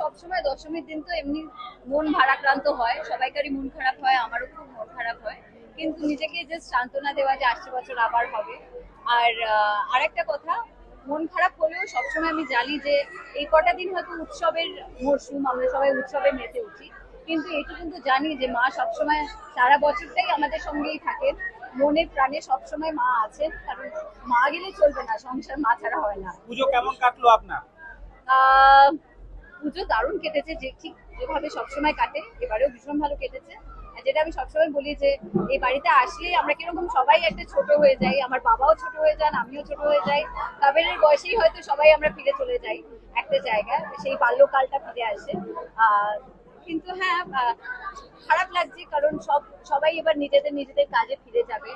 সবসময় দশমীর দিন তো এমনি মন ভারাক্রান্ত হয়, সবাইকারই মন খারাপ হয়, আমারও খুব মন খারাপ হয়। কিন্তু নিজেকে জাস্ট সান্ত্বনা দেওয়া যে আসছে বছর আবার হবে। আর আরেকটা কথা, মন খারাপ হলেও সবসময় আমি জানি যে এই কটা দিন হয়তো উৎসবের মরশুম, আমরা সবাই উৎসবে মেতে উঠি। কিন্তু এটু কিন্তু জানি যে মা সবসময় সারা বছরটাই আমাদের সঙ্গেই থাকেন। মনে প্রাণে সবসময় মা আছেন, কারণ মা গেলে চলবে না, সংসার মা ছাড়া হয় না। পুজো কেমন কাটলো আপনার? পুজো দারুণ কেটেছে যে ঠিক যেভাবে সবসময় কাটে, এবারেও ভীষণ ভালো কেটেছে। যেটা আমি সবসময় বলি যে, এই বাড়িতে আসলে আমরা কীরকম সবাই একটা ছোট হয়ে যাই, আমার বাবাও ছোট হয়ে যান, আমিও ছোট হয়ে যাই কাবেরের বয়সেই হয়তো সবাই আমরা ফিরে চলে যাই একটা জায়গায়, সেই বাল্যকালটা ফিরে আসে। কিন্তু হ্যাঁ খারাপ লাগছে কারণ সব, সবাই এবার নিজেদের নিজেদের কাজে ফিরে যাবে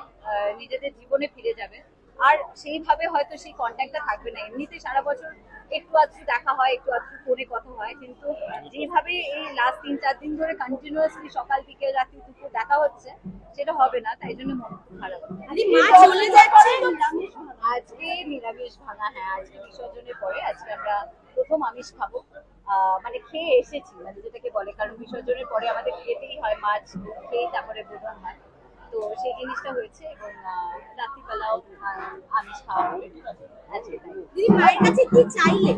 নিজেদের জীবনে ফিরে যাবে। আর সেইভাবে হয়তো সেই কন্ট্যাক্টটা থাকবে না। এমনিতে সারা বছর একটু আধটু দেখা হয় একটু আধটু ফোনে কথা হয় কিন্তু যেভাবে এই লাস্ট তিন চার দিন ধরে কন্টিনিউয়াসলি সকাল বিকেল রাত্রি দুপুর দেখা হচ্ছে সেটা হবে না তাই জন্য মন খুব খারাপ আজকে নিরামিষ ভাঙা হ্যাঁ আজকে বিসর্জনের পরে আজকে আমরা প্রথম আমিষ খাব। আহ, মানে খেয়ে এসেছি মানে যেটাকে বলে কারণ বিসর্জনের পরে আমাদের খেতেই হয় মাছ খেয়েই তারপরে বোধন হয়। তো সেই জিনিসটা হয়েছে এবং রাত্রিবেলাও আমিষ খাওয়া হবে দিদি মায়ের কাছে কি চাইলেন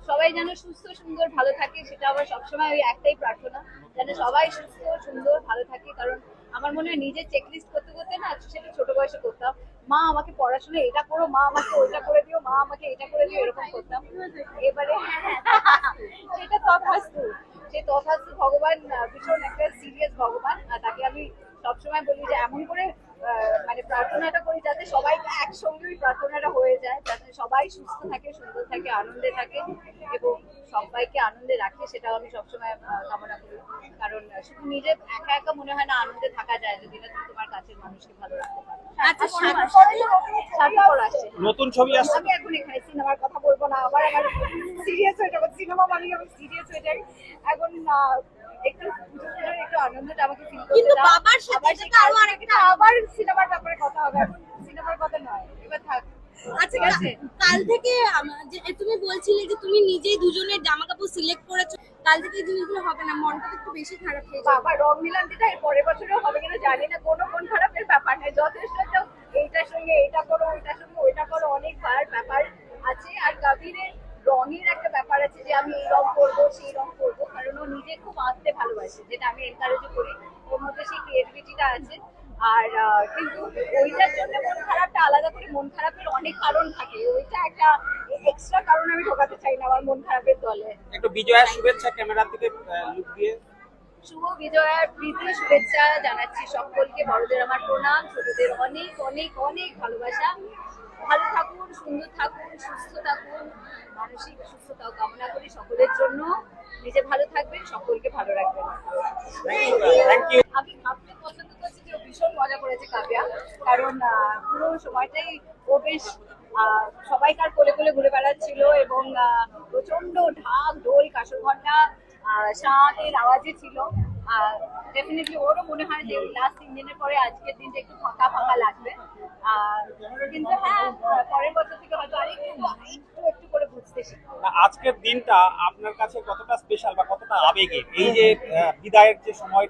সবাই যেন সুস্থ সুন্দর ভালো থাকে সেটা আমার সবসময় ওই একটাই প্রার্থনা। যেন সবাই সুস্থ সুন্দর ভালো থাকে কারণ আমার মনে হয় নিজের চেকলিস্ট করতে করতে না সেটা ছোট বয়সে করতাম। মা আমাকে পড়াশোনা এটা করো মা আমাকে ওইটা করে দিও মা আমাকে এটা করে দিও এরকম করতাম। এবারে সেটা তথাস্তু সেই তথাস্তু ভগবান ভীষণ একটা সিরিয়াস ভগবান আর তাকে আমি সবসময় বলি যে এমন করে মানে প্রার্থনাটা করি যাতে সবাই একসঙ্গেই প্রার্থনাটা হয়ে যায় যাতে সবাই সুস্থ থাকে সুন্দর থাকে আনন্দে থাকে এবং সবাইকে আনন্দে রাখে সেটাও আমি সবসময় কামনা করি। কারণ শুধু নিজে একা একা মনে হয় না আনন্দে থাকা যায় যদি না তুমি তোমার কাছের মানুষকে ভালো রাখতে পারো। আচ্ছা, সাথে পর আসছে। নতুন ছবি আসছে। আমি এখন এখানে সিনেমার কথা বলব না আবার আমার সিরিয়াস হয়ে যাব সিনেমা মানে আমি সিরিয়াস হয়ে যাই। এখন একটু পুজোর একটু আনন্দটা আমাকে ফিল করতে কিন্তু বাবার সাথে এটা তো আরও আরেকটা আবার সিনেমার ব্যাপারে কথা হবে। এখন সিনেমার কথা নয় এবার থাক। আচ্ছা কাল থেকে তুমি বলছিলে যে তুমি নিজেই দুজনের জামা কাপড় সিলেক্ট করেছ। কাল থেকে এই জিনিসগুলো হবে না মনটা একটু বেশি খারাপ হয়ে বাবা রং মিলান্তিটা এর পরের বছরও হবে কিনা জানি না কোনো কোন খারাপের ব্যাপার নেই যথেষ্ট একটা এইটার সঙ্গে এইটা করো ওইটার সঙ্গে ওইটা করো অনেকবার ব্যাপার আছে। আর কবিরের রঙের একটা ব্যাপার আছে যে আমি এই রং করব সেই রং করব। ও নিজে খুব আঁকতে ভালোবাসে যেটা আমি এনকারেজও করি। ওর মধ্যে সেই ক্রিয়েটিভিটিটা আছে। আর কিন্তু ওইটার জন্য মন খারাপটা আলাদা করে মন খারাপের অনেক কারণ থাকে। ওইটা একটা এক্সট্রা কারণ আমি ঢোকাতে চাই না আমার মন খারাপের দলে। একটু বিজয়ের শুভেচ্ছা ক্যামেরা থেকে লুক দিয়ে। শুভ বিজয়ার প্রীতি শুভেচ্ছা জানাচ্ছি সকলকে। বড়দের আমার প্রণাম ছোটদের অনেক অনেক অনেক ভালোবাসা। ভালো থাকুন সুন্দর থাকুন সুস্থ থাকুন মানসিক সুস্থতাও কামনা করি সকলের জন্য। নিজে ভালো থাকবেন সকলকে ভালো রাখবেন। আমি ভাবতে পছন্দ করছি যে ভীষণ মজা করেছে কাব্যা কারণ আহ, পুরো সময়টাই ও বেশ আহ, সবাইকার কোলে কোলে ঘুরে বেড়াচ্ছিল এবং আহ, প্রচণ্ড ঢাক ঢোল কাসর ঘণ্টা শাঁখের আওয়াজে ছিল। ডেফিনেটলি ওরও মনে হয় যে লাস্ট তিন দিনের পরে আজকের দিনটা একটু ফাঁকা ফাঁকা লাগবে। আর কিন্তু হ্যাঁ পরের বছর থেকে হয়তো আর একটু একটু করে বুঝতে শিখব। আজকের দিনটা আপনার কাছে কতটা স্পেশাল বা কতটা আবেগে এই যে বিদায়ের যে সময়